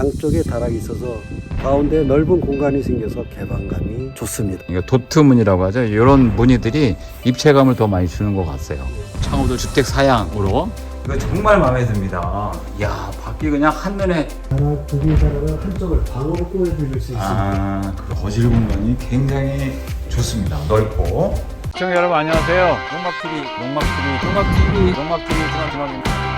양쪽에 다락이 있어서 가운데 넓은 공간이 생겨서 개방감이 좋습니다. 이거 도트문이라고 하죠. 이런 무늬들이 입체감을 더 많이 주는 것 같아요. 창호도 주택 사양으로 이거 정말 마음에 듭니다. 이야 밖이 그냥 한눈에 다락 두 개의 다락은 한쪽을 방으로 꾸며 빌릴 수 있습니다. 아, 그 거실 공간이 굉장히 좋습니다. 넓고. 시청자 여러분 안녕하세요. 농막TV, 농막TV, 농막TV, 농막TV 중앙중앙입니다.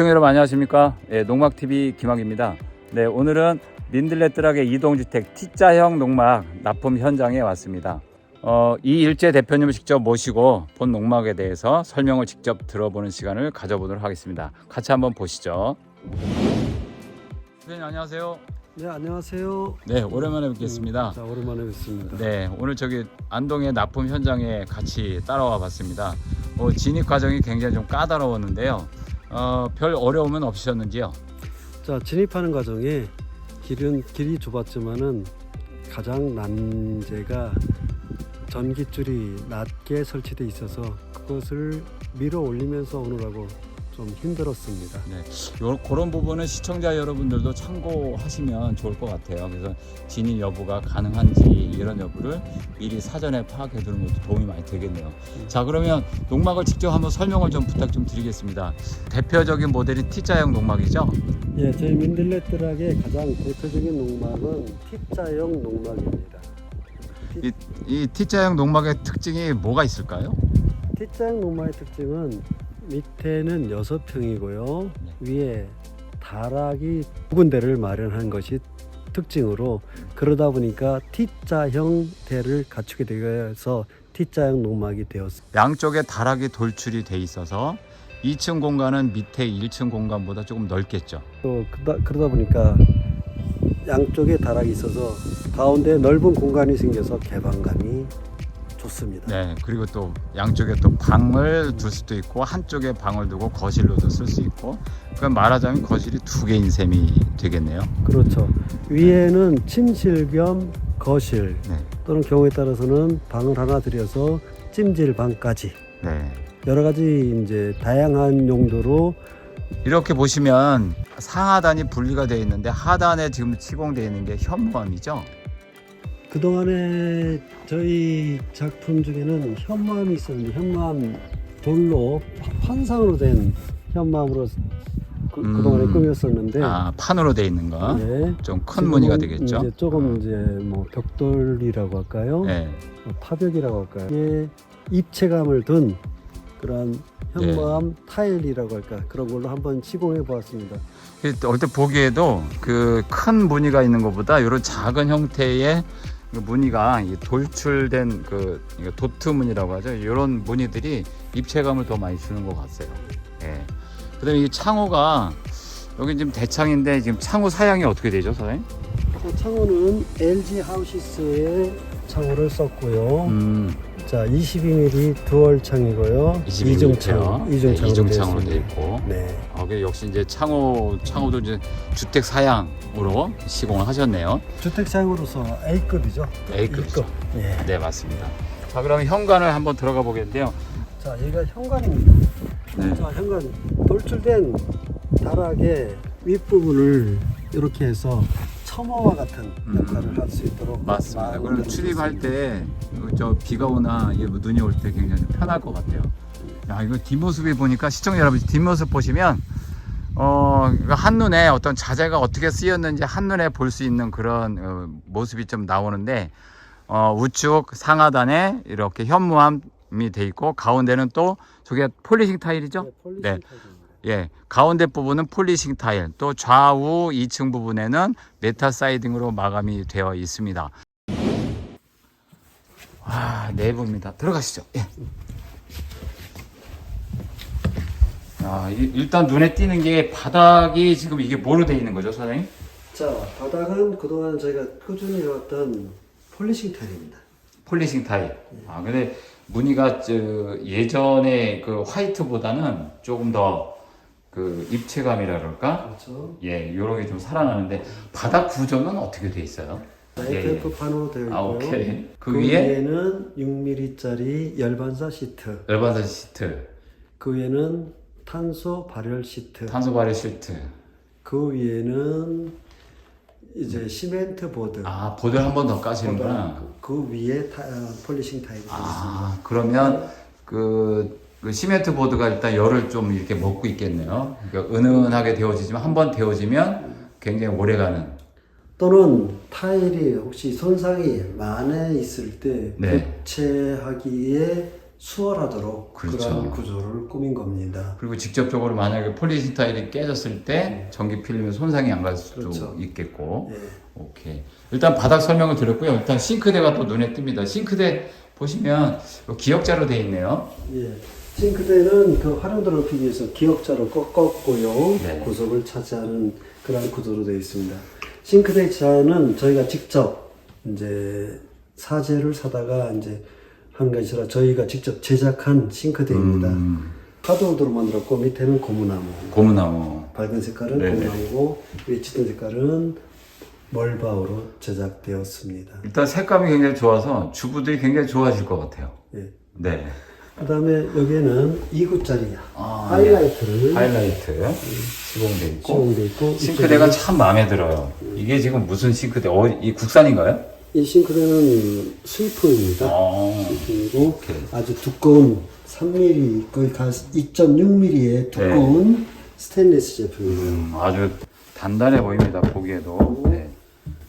시청자 여러분 안녕하십니까? 예, 농막TV 김학입니다. 네, 오늘은 민들레트락의 이동주택 T자형 농막 납품 현장에 왔습니다. 어, 이 일제 대표님을 직접 모시고 본 농막에 대해서 설명을 직접 들어보는 시간을 가져보도록 하겠습니다. 같이 한번 보시죠. 선생님 안녕하세요. 네, 안녕하세요. 네, 오랜만에 뵙겠습니다. 음, 자, 오랜만에 뵙습니다. 네, 오늘 저기 안동의 납품 현장에 같이 따라와 봤습니다. 어, 진입 과정이 굉장히 좀 까다로웠는데요. 어, 별 어려움은 없으셨는지요? 자, 진입하는 과정에 길은 길이 좁았지만은 가장 난제가 전기줄이 낮게 설치돼 있어서 그것을 밀어 올리면서 오느라고 좀 힘들었습니다. 네, 요, 그런 부분은 시청자 여러분들도 참고하시면 좋을 것 같아요. 그래서 진입 여부가 가능한지 이런 여부를 미리 사전에 파악해 두는 것도 도움이 많이 되겠네요. 자, 그러면 농막을 직접 한번 설명을 좀 부탁 좀 드리겠습니다. 대표적인 모델이 T자형 농막이죠? 예, 저희 민들레트락의 가장 대표적인 농막은 T자형 농막입니다. 이, 이 T자형 농막의 특징이 뭐가 있을까요? T자형 농막의 특징은 밑에는 여섯 평이고요. 위에 다락이 두 군데를 마련한 것이 특징으로 그러다 보니까 T자형 대를 갖추게 되어서 T자형 농막이 되었습니다. 양쪽에 다락이 돌출이 돼 있어서 2층 공간은 밑에 1층 공간보다 조금 넓겠죠. 또 그러다, 그러다 보니까 양쪽에 다락이 있어서 가운데 넓은 공간이 생겨서 개방감이 좋습니다. 네, 그리고 또 양쪽에 또 방을 둘 수도 있고 한쪽에 방을 두고 거실로도 쓸 수 있고 그럼 말하자면 거실이 두 개인 셈이 되겠네요. 그렇죠. 위에는 침실 겸 거실 네, 또는 경우에 따라서는 방을 하나 들여서 찜질 방까지 네. 여러 가지 이제 다양한 용도로 이렇게 보시면 상하단이 분리가 되어 있는데 하단에 지금 시공되어 있는 게 현무암이죠. 그동안에 저희 작품 중에는 현무암이 있었는데 현무암 돌로 판상으로 된 현무암으로 그, 음. 그동안에 꾸몄었는데 아, 판으로 되어 있는 거. 예. 좀큰 무늬가 되겠죠. 이제 조금 이제 뭐 벽돌이라고 할까요? 네. 뭐 파벽이라고 할까요? 이게 입체감을 둔 그런 현무암 네. 타일이라고 할까 그런 걸로 한번 시공해 보았습니다. 얼핏 보기에도 그 큰 무늬가 있는 것보다 이런 작은 형태의 그 무늬가 이 돌출된 그 도트 무늬라고 하죠. 이런 무늬들이 입체감을 더 많이 주는 것 같아요. 예. 그다음에 이 창호가 여기 지금 대창인데 지금 창호 사양이 어떻게 되죠, 선생님? 그 창호는 LG 하우시스의 창호를 썼고요. 음, 자, 22mm 듀얼 창이고요. 22mm 이중 예요. 창, 네, 이중 창으로 이중창으로 되어. 있고. 네. 어, 그 역시 이제 창호 창호도 이제 주택 사양으로 시공을 하셨네요. 주택 창으로서 A급이죠. A급이죠. 예. 네, 맞습니다. 자, 그럼 현관을 한번 들어가 보겠는데요. 자, 여기가 현관입니다. 네. 자, 현관 돌출된 다락의 윗부분을 이렇게 해서 첨어와 같은 음. 역할을 할 수 있도록 맞습니다. 그럼 출입할 때 저 비가 오나 이게 뭐 눈이 올 때 굉장히 좀 편할 것 같아요. 야 이거 뒷모습이 보니까 시청자 여러분 뒷모습 보시면 어 한눈에 어떤 자재가 어떻게 쓰였는지 한눈에 볼 수 있는 그런 어, 모습이 좀 나오는데 어, 우측 상하단에 이렇게 현무암이 돼 있고 가운데는 또 저게 폴리싱 타일이죠? 네, 폴리싱 네. 타일입니다. 예, 가운데 부분은 폴리싱 타일, 또 좌우 2층 부분에는 메탈 사이딩으로 마감이 되어 있습니다. 와, 내부입니다. 들어가시죠. 예. 아, 이- 일단 눈에 띄는 게 바닥이 지금 이게 뭐로 되어 있는 거죠, 사장님? 자, 바닥은 그동안 저희가 꾸준히 해왔던 폴리싱 타일입니다. 폴리싱 타일. 아, 근데 무늬가 저 예전에 그 화이트보다는 조금 더 그 입체감이라 그럴까? 그렇죠. 예, 요런 게 좀 살아나는데 바닥 구조는 어떻게 돼 있어요? 자, 예, 판으로 되어 있고요. 아, 오케이. 그, 그 위에 위에 는 6mm짜리 열반사 시트. 열반사 시트. 그 위에는 탄소 발열 시트. 탄소 발열 시트. 그 위에는 이제 시멘트 보드. 아 보드를 한 번 더 까시는구나. 그 위에 타, 어, 폴리싱 있습니다. 아 그러면 그, 그 시멘트 보드가 일단 열을 좀 이렇게 먹고 있겠네요. 그러니까 은은하게 데워지지만 한 번 데워지면 굉장히 오래가는. 또는 타일이 혹시 손상이 많이 있을 때 네. 교체하기에 수월하도록 그 그렇죠. 런 구조를 꾸민 겁니다. 그리고 직접적으로 만약에 폴리신 타일이 깨졌을 때 전기 필름에 손상이 안 갈 수도 그렇죠. 있겠고. 예. 오케이. 일단 바닥 설명을 드렸고요. 일단 싱크대가 또 눈에 띕니다. 싱크대 보시면 기역자로 되어 있네요. 예. 싱크대는 그 활용도를 높이기 위해서 기역자로 꺾었고요. 네. 구석을 차지하는 그런 구조로 되어 있습니다. 싱크대 자는 저희가 직접 이제 사제를 사다가 이제 한 것이라 저희가 직접 제작한 싱크대입니다. 음, 카드우드로 만들었고 밑에는 고무나무. 고무나무. 밝은 색깔은 네네. 고무나무고 위에 짙은 색깔은 멀바우로 제작되었습니다. 일단 색감이 굉장히 좋아서 주부들이 굉장히 좋아하실 것 같아요. 예. 네. 그 다음에 여기에는 2구짜리 아, 하이라이트를 하이라이트 시공돼 있고 시공돼 있고 싱크대가 이쪽에 참 마음에 들어요. 이게 지금 무슨 싱크대? 어, 이 국산인가요? 이 싱크대는 스위프입니다. 어. 그리고 오케이. 아주 두꺼운 3mm 거의 2.6mm의 두꺼운 스테인리스 제품입니다. 음, 아주 단단해 보입니다. 보기에도. 네.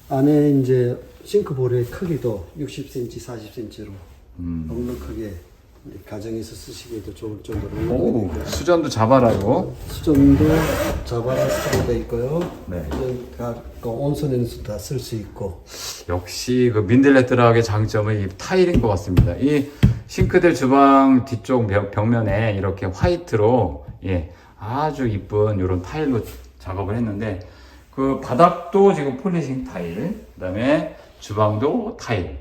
안에 이제 싱크볼의 크기도 60cm, 40cm로 음. 넉넉하게 가정에서 쓰시기에도 좋을 정도로 오, 수전도 자바라고. 수전도 자바라 스타로 되어 있고요. 네. 다 온선에서 다 쓸 수 있고 역시 그 민들레트락의 장점은 이 타일인 것 같습니다. 이 싱크대 주방 뒤쪽 벽- 벽면에 이렇게 화이트로 예 아주 이쁜 이런 타일로 작업을 했는데 그 바닥도 지금 폴리싱 타일, 그다음에 주방도 타일.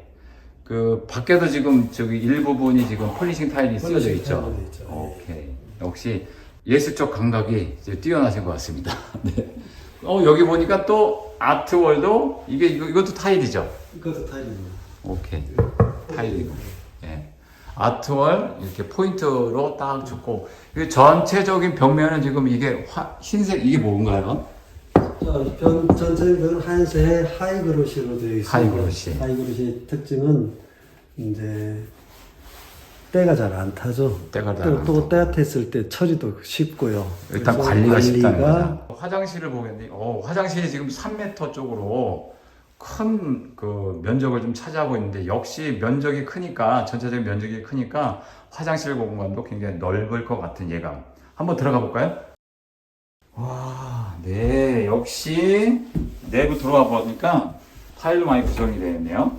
그 밖에도 지금 저기 일부분이 지금 폴리싱 타일이 쓰여져 있죠. 있죠. 오케이. 역시 예술적 감각이 뛰어나신 것 같습니다. 네. 어 여기 보니까 또 아트월도 이게 이거, 이것도 타일이죠. 이것도 타일입니다. 오케이. 타일이고. 예. 아트월 이렇게 포인트로 딱 좋고 이 전체적인 벽면은 지금 이게 화- 흰색 이게 뭔가요? 자, 변, 전체적으로 하얀색 하이그로시로 되어 있습니다. 하이그로시. 하이그로시의 특징은 이제 때가 잘 안 타죠. 때가 잘 또, 안또 때가 탔을 때 처리도 쉽고요. 일단 그래서 관리가 쉽다는 관리가 거죠. 화장실을 보겠는데, 어, 화장실이 지금 3m 쪽으로 큰 그 면적을 좀 차지하고 있는데 역시 면적이 크니까 전체적인 면적이 크니까 화장실 공간도 굉장히 넓을 것 같은 예감. 한번 들어가 볼까요? 와, 네, 역시 내부 들어와 보니까 타일로 많이 구성이 되어 있네요.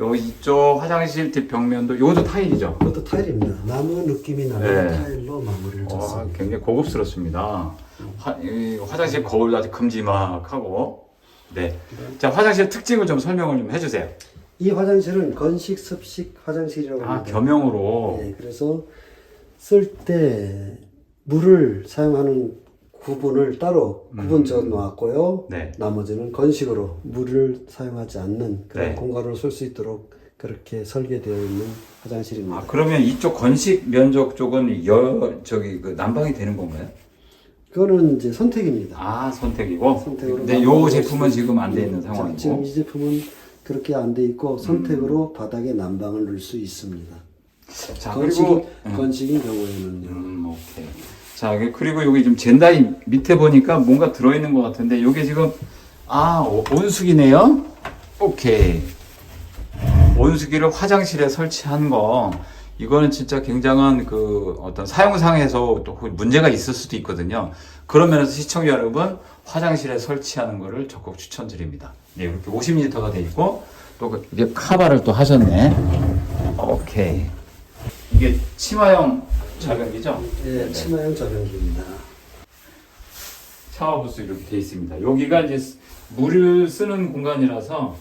요 이쪽 화장실 뒷 벽면도 이것도 타일이죠. 그것도 타일입니다. 나무 느낌이 나는 네. 타일로 마무리를 와, 줬습니다. 굉장히 고급스럽습니다. 화, 이 화장실 거울도 아주 큼지막하고. 네. 자, 화장실 특징을 좀 설명을 좀 해주세요. 이 화장실은 건식 습식 화장실이라고 아, 합니다. 겸용으로. 네, 그래서 쓸 때 물을 사용하는 구분을 따로 음. 구분져 놓았고요. 네. 나머지는 건식으로 물을 사용하지 않는 그런 네. 공간으로 쓸수 있도록 그렇게 설계되어 있는 화장실입니다. 아, 그러면 이쪽 건식 면적 쪽은 여, 저기, 그 난방이 되는 건가요? 그거는 이제 선택입니다. 아, 선택이고. 선택으로 근데 요 제품은 지금 안 돼 있는 자, 지금 상황이고. 이 제품은 그렇게 안 돼 있고 선택으로 바닥에 난방을 넣을 수 있습니다. 자, 건식, 그리고. 건식인 경우에는요. 음, 오케이. 자, 그리고 여기 좀 젠다이 밑에 보니까 뭔가 들어있는 것 같은데, 이게 지금, 아, 오- 온수기네요? 오케이. 온수기를 화장실에 설치한 거, 이거는 진짜 굉장한 그 어떤 사용상에서 또 문제가 있을 수도 있거든요. 그런 면에서 시청자 여러분, 화장실에 설치하는 거를 적극 추천드립니다. 네, 이렇게 50m가 돼 있고, 또 그- 이게 카바를 또 하셨네. 오케이. 이게 치마형 자변기죠? 예, 치마형 자변기입니다. 샤워 부스 이렇게 돼 있습니다. 여기가 이제 쓰- 물을 쓰는 공간이라서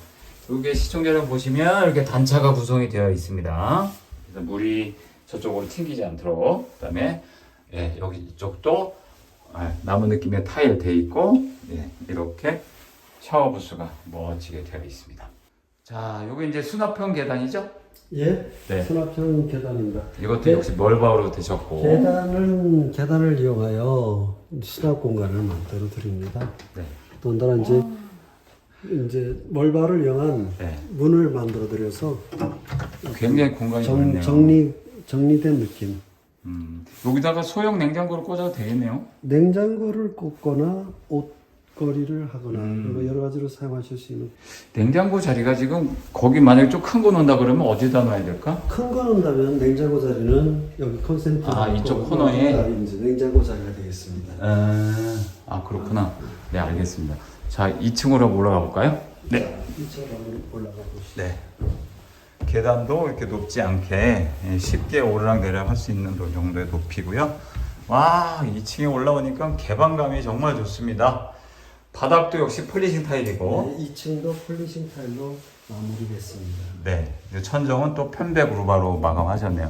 여기 시청자 여러분 보시면 이렇게 단차가 구성이 되어 있습니다. 그래서 물이 저쪽으로 튕기지 않도록 그다음에 예, 여기 이쪽도 예, 나무 느낌의 타일 돼 있고 예, 이렇게 샤워 부스가 멋지게 되어 있습니다. 자, 여기 이제 수납형 계단이죠? 예, 네. 수납형 계단입니다. 이것도 네. 역시 멀바우로 되셨고. 계단은 계단을 이용하여 수납 공간을 만들어 드립니다. 네. 더군다나 이제 이제 멀바를 이용한 네. 문을 만들어 드려서 굉장히 공간이 정, 넓네요. 정리 정리된 느낌. 음, 여기다가 소형 냉장고를 꽂아도 되겠네요. 냉장고를 꽂거나 옷 걸이를 하거나 음. 뭐 여러 가지로 사용하실 수 있는 냉장고 자리가 지금 거기 만약에 좀 큰 거 놓는다 그러면 어디다 놔야 될까? 큰거 넣는다면 냉장고 자리는 여기 컨센트 아, 이쪽 코너에? 이제 냉장고 자리가 되겠습니다. 아 그렇구나. 네 알겠습니다. 자 2층으로 올라가 볼까요? 네. 이쪽으로 한번 올라가 보시죠. 네. 계단도 이렇게 높지 않게 예, 쉽게 오르락 내리락 할 수 있는 정도의 높이고요. 와 2층에 올라오니까 개방감이 정말 좋습니다. 바닥도 역시 폴리싱 타일이고 네, 2층도 폴리싱 타일로 마무리됐습니다. 네, 이 천정은 또 편백 루바로 마감하셨네요.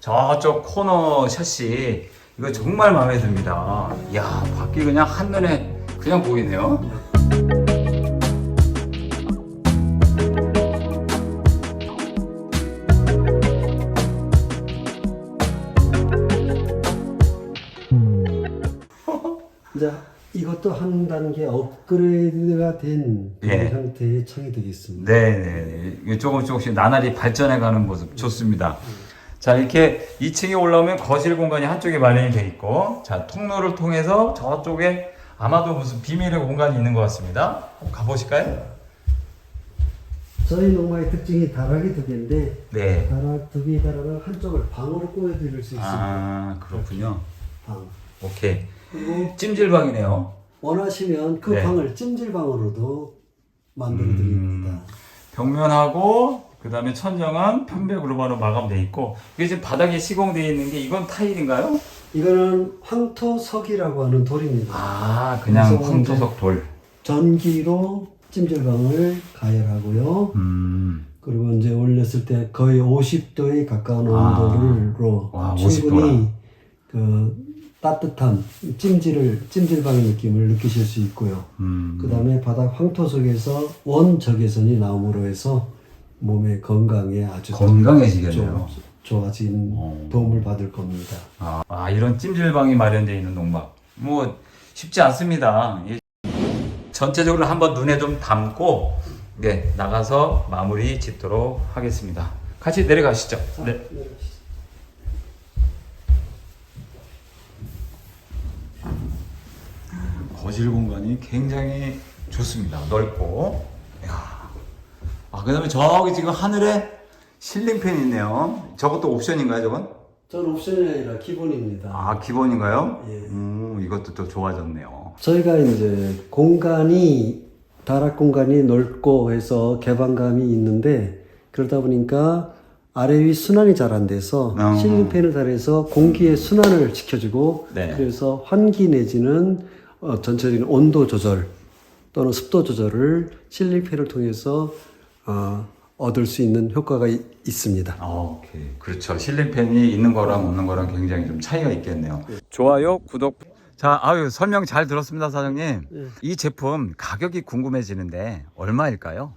저쪽 코너 샷이 이거 정말 마음에 듭니다. 이야, 밖이 그냥 한눈에 그냥 보이네요. 이것도 한 단계 업그레이드가 된 그런 예. 형태의 창이 되겠습니다. 네, 네, 네. 조금 조금씩 나날이 발전해가는 모습 좋습니다. 자, 이렇게 2층에 올라오면 거실 공간이 한쪽에 마련이 돼 있고, 자, 통로를 통해서 저쪽에 아마도 무슨 비밀의 공간이 있는 것 같습니다. 한번 가보실까요? 저희 농마의 특징이 다락이 두 개인데 네. 다락 두 개의 다락을 한쪽을 방으로 꼬여드릴 수 있습니다. 아, 그렇군요. 방. 오케이. 그리고 찜질방이네요. 원하시면 그 네. 방을 찜질방으로도 만들어 드립니다. 벽면하고 그다음에 천정은 편백 루바로 마감돼 있고 이게 지금 바닥에 시공되어 있는 게 이건 타일인가요? 이거는 황토석이라고 하는 돌입니다. 아 그냥 그래서 황토석 돌. 전기로 찜질방을 가열하고요. 음. 그리고 이제 올렸을 때 거의 50도에 가까운 아. 온도로 와, 충분히 그 따뜻한 찜질을 찜질방의 느낌을 느끼실 수 있고요. 음. 그 다음에 바닥 황토석에서 원적외선이 나옴으로 해서 몸의 건강에 아주 건강해지겠네요. 조- 좋아진 어. 도움을 받을 겁니다. 아, 아, 이런 찜질방이 마련되어 있는 농막 뭐 쉽지 않습니다. 이- 전체적으로 한번 눈에 좀 담고 네 나가서 마무리 짓도록 하겠습니다. 같이 내려가시죠. 네. 거실 공간이 굉장히 좋습니다. 넓고. 야. 아, 그 다음에 저기 지금 하늘에 실링팬이 있네요. 저것도 옵션인가요, 저건? 전 옵션이 아니라 기본입니다. 아, 기본인가요? 예. 음, 이것도 또 좋아졌네요. 저희가 이제 공간이 다락 공간이 넓고 해서 개방감이 있는데 그러다 보니까 아래 위 순환이 잘 안 돼서 어. 실링팬을 달아서 공기의 순환을 시켜주고 네. 그래서 환기 내지는 어, 전체적인 온도 조절 또는 습도 조절을 실링팬을 통해서 어, 얻을 수 있는 효과가 이- 있습니다. 아, 오케이. 그렇죠. 실링팬이 있는 거랑 없는 거랑 굉장히 좀 차이가 있겠네요. 좋아요, 구독. 자, 아유, 설명 잘 들었습니다, 사장님. 예. 이 제품 가격이 궁금해지는데 얼마일까요?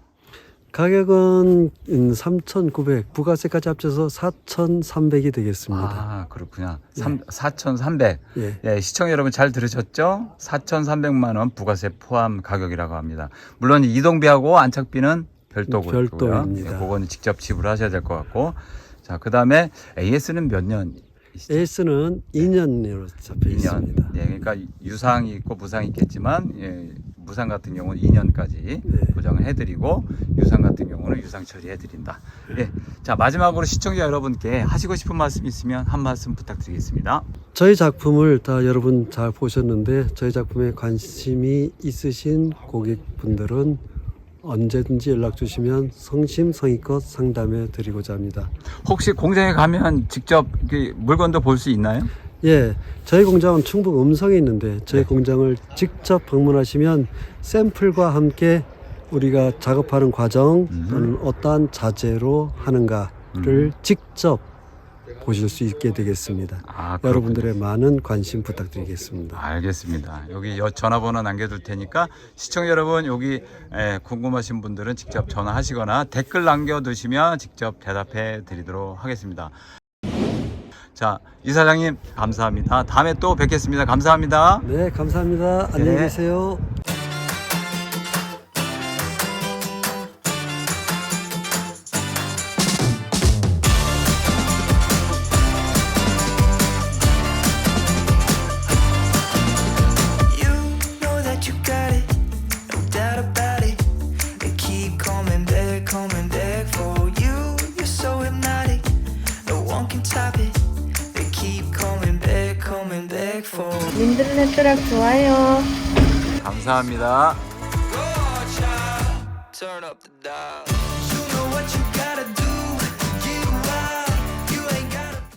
가격은 3,900 부가세까지 합쳐서 4,300이 되겠습니다. 아, 그렇구나. 3, 4,300. 예. 예, 시청자 여러분 잘 들으셨죠? 4,300만 원 부가세 포함 가격이라고 합니다. 물론 이동비하고 안착비는 별도고요. 별도입니다. 예, 그거는 직접 지불하셔야 될 것 같고. 자, 그다음에 AS는 몇 년? 에이스는 2년으로 잡혀 2년. 있습니다. 예, 그러니까 유상이 있고 무상이 있겠지만 예, 무상 같은 경우는 2년까지 네. 보장을 해드리고 유상 같은 경우는 유상 처리해드린다. 예, 자 마지막으로 시청자 여러분께 하시고 싶은 말씀 있으면 한 말씀 부탁드리겠습니다. 저희 작품을 다 여러분 잘 보셨는데 저희 작품에 관심이 있으신 고객분들은 언제든지 연락 주시면 성심성의껏 상담해 드리고자 합니다. 혹시 공장에 가면 직접 물건도 볼 수 있나요? 예, 저희 공장은 충북 음성에 있는데 저희 네. 공장을 직접 방문하시면 샘플과 함께 우리가 작업하는 과정 음. 또는 어떠한 자재로 하는가를 직접 보실 수 있게 되겠습니다. 아. 여러분들의 많은 관심 부탁드리겠습니다. 알겠습니다. 여기 여- 전화번호 남겨둘 테니까 시청자 여러분 여기 에, 궁금하신 분들은 직접 전화하시거나 댓글 남겨두시면 직접 대답해 드리도록 하겠습니다. 자 이사장님 감사합니다. 다음에 또 뵙겠습니다. 감사합니다. 네, 감사합니다. 안녕히 네. 계세요. 트럭 좋아요. 감사합니다.